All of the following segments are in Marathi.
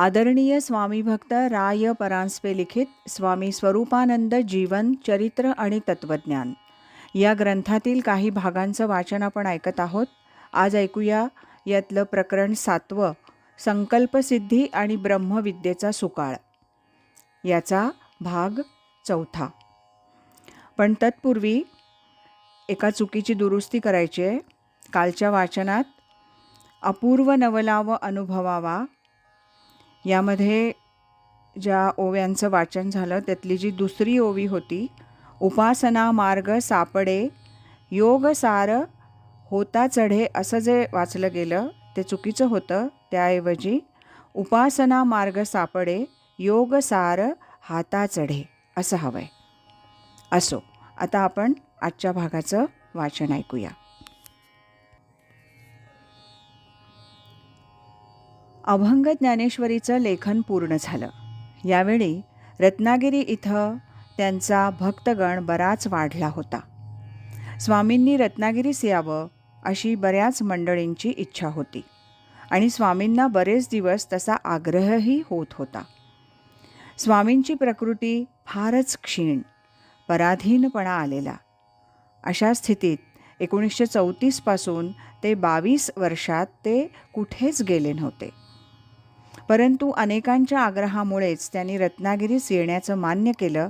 आदरणीय स्वामी भक्त राय परांजपे लिखित स्वामी स्वरूपानंद जीवन चरित्र आणि तत्वज्ञान. या ग्रंथातील काही भागांचं वाचन आपण ऐकत आहोत. आज ऐकूया यातलं प्रकरण सातवं संकल्पसिद्धी आणि ब्रह्मविद्येचा सुकाळ. याचा भाग चौथा. पण तत्पूर्वी एका चुकीची दुरुस्ती करायची आहे. कालच्या वाचनात अपूर्व नवलाव अनुभवावा यामध्ये ज्या ओव्यांचं वाचन झालं त्यातली जी दुसरी ओवी होती उपासना मार्ग सापडे योग सार होता चढे असं जे वाचलं गेलं ते चुकीचं होतं. त्याऐवजी उपासना मार्ग सापडे योग सार हाता चढे असं हवं आहे असो आता आपण आजच्या भागाचं वाचन ऐकूया. अभंग ज्ञानेश्वरीचं लेखन पूर्ण झालं. यावेळी रत्नागिरी इथं त्यांचा भक्तगण बराच वाढला होता. स्वामींनी रत्नागिरीस यावं अशी बऱ्याच मंडळींची इच्छा होती आणि स्वामींना बरेच दिवस तसा आग्रहही होत होता. स्वामींची प्रकृती फारच क्षीण पराधीनपणा आलेला. अशा स्थितीत एकोणीसशे चौतीसपासून ते बावीस वर्षात ते कुठेच गेले नव्हते. परंतु अनेकांच्या आग्रहामुळेच त्यांनी रत्नागिरीस येण्याचं मान्य केलं.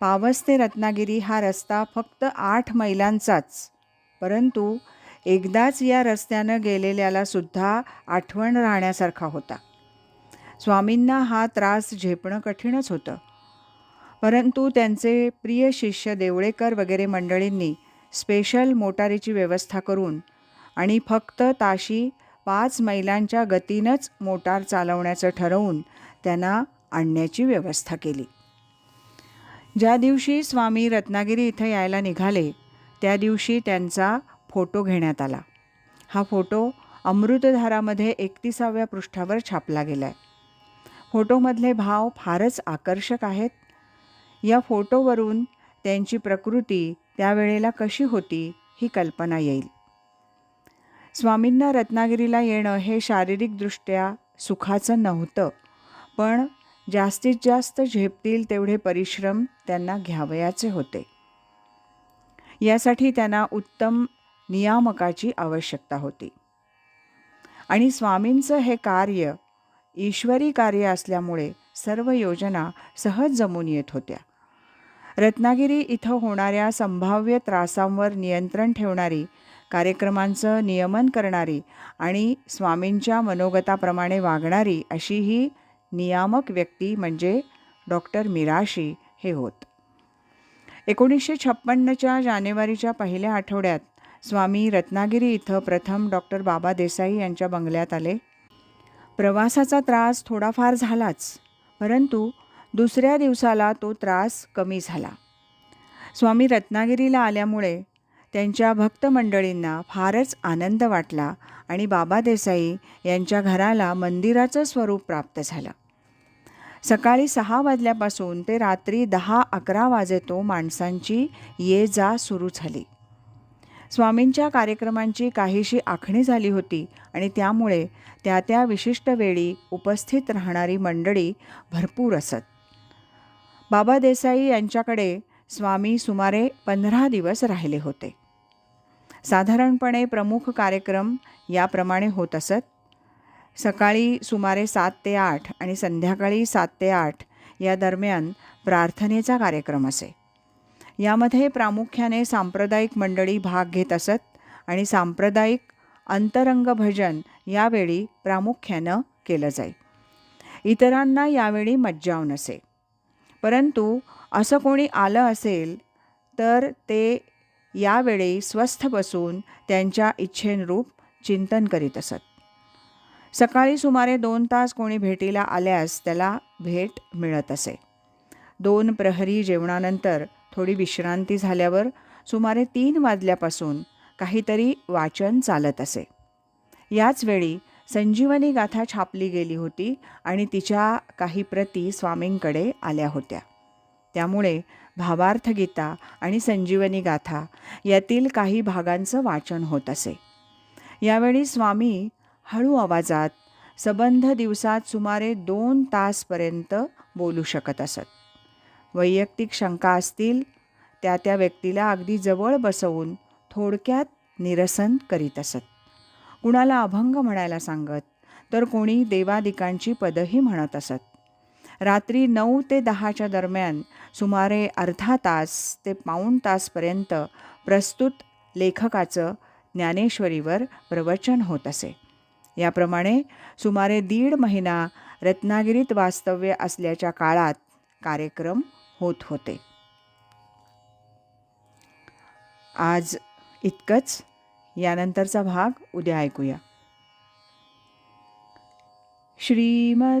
पावस ते रत्नागिरी हा रस्ता फक्त आठ मैलांचाच परंतु एकदाच या रस्त्यानं गेलेल्याला सुद्धा आठवण राहण्यासारखा होता. स्वामींना हा त्रास झेपणं कठीणच होतं. परंतु त्यांचे प्रिय शिष्य देवळेकर वगैरे मंडळींनी स्पेशल मोटारीची व्यवस्था करून आणि फक्त ताशी पाच मैलांच्या गतीनंच मोटार चालवण्याचं ठरवून त्यांना आणण्याची व्यवस्था केली. ज्या दिवशी स्वामी रत्नागिरी इथं यायला निघाले त्या दिवशी त्यांचा फोटो घेण्यात आला. हा फोटो अमृतधारामध्ये एकतीसाव्या पृष्ठावर छापला गेला आहे फोटोमधले भाव फारच आकर्षक आहेत. या फोटोवरून त्यांची प्रकृती त्यावेळेला कशी होती ही कल्पना येईल. स्वामींना रत्नागिरीला येणं हे शारीरिकदृष्ट्या सुखाचं नव्हतं. पण जास्तीत जास्त झेपतील तेवढे परिश्रम त्यांना घ्यावयाचे होते. यासाठी त्यांना उत्तम नियामकाची आवश्यकता होती. आणि स्वामींचं हे कार्य ईश्वरी कार्य असल्यामुळे सर्व योजना सहज जमून येत होत्या. रत्नागिरी इथं होणाऱ्या संभाव्य त्रासांवर नियंत्रण ठेवणारी कार्यक्रमांचं नियमन करणारी आणि स्वामींच्या मनोगताप्रमाणे वागणारी अशी ही नियामक व्यक्ती म्हणजे डॉक्टर मिराशी हे होत. एकोणीसशे छप्पन्नच्या जानेवारीच्या पहिल्या आठवड्यात स्वामी रत्नागिरी इथं प्रथम डॉक्टर बाबा देसाई यांच्या बंगल्यात आले. प्रवासाचा त्रास थोडाफार झालाच परंतु दुसऱ्या दिवसाला तो त्रास कमी झाला. स्वामी रत्नागिरीला आल्यामुळे त्यांच्या भक्तमंडळींना फारच आनंद वाटला आणि बाबा देसाई यांच्या घराला मंदिराचं स्वरूप प्राप्त झालं. सकाळी सहा वाजल्यापासून ते रात्री दहा अकरा वाजेतो माणसांची ये जा सुरू झाली. स्वामींच्या कार्यक्रमांची काहीशी आखणी झाली होती आणि त्यामुळे त्या त्या विशिष्ट वेळी उपस्थित राहणारी मंडळी भरपूर असत. बाबा देसाई यांच्याकडे स्वामी सुमारे पंधरा दिवस राहिले होते. साधारणपणे प्रमुख कार्यक्रम याप्रमाणे होत असत. सकाळी सुमारे सात ते आठ आणि संध्याकाळी सात ते आठ या दरम्यान प्रार्थनेचा कार्यक्रम असे. यामध्ये प्रामुख्याने सांप्रदायिक मंडळी भाग घेत असत आणि सांप्रदायिक अंतरंग भजन यावेळी प्रामुख्यानं केलं जाई इतरांना यावेळी मज्जाव नसे परंतु असं कोणी आलं असेल तर ते यावेळी स्वस्थ बसून त्यांच्या इच्छेनुरूप चिंतन करीत असत. सकाळी सुमारे दोन तास कोणी भेटीला आल्यास त्याला भेट मिळत असे. दोन प्रहरी जेवणानंतर थोडी विश्रांती झाल्यावर सुमारे तीन वाजल्यापासून काहीतरी वाचन चालत असे. याच वेळी संजीवनी गाथा छापली गेली होती आणि तिच्या काही प्रती स्वामींकडे आल्या होत्या. त्यामुळे भावार्थ गीता आणि संजीवनी गाथा यातील काही भागांचं वाचन होत असे. यावेळी स्वामी हळू आवाजात सबंध दिवसात सुमारे दोन तासपर्यंत बोलू शकत असत. वैयक्तिक शंका असतील त्या त्या व्यक्तीला अगदी जवळ बसवून थोडक्यात निरसन करीत असत. कुणाला अभंग म्हणायला सांगत तर कोणी देवादिकांची पदही म्हणत असत. रात्री नऊ ते दहाच्या दरम्यान सुमारे अर्धा तास ते पाऊण तासपर्यंत प्रस्तुत लेखकाचं ज्ञानेश्वरीवर प्रवचन होत असे. याप्रमाणे सुमारे दीड महिना रत्नागिरीत वास्तव्य असल्याच्या काळात कार्यक्रम होत होते. आज इतकंच. यानंतरचा भाग उद्या ऐकूया. श्रीमद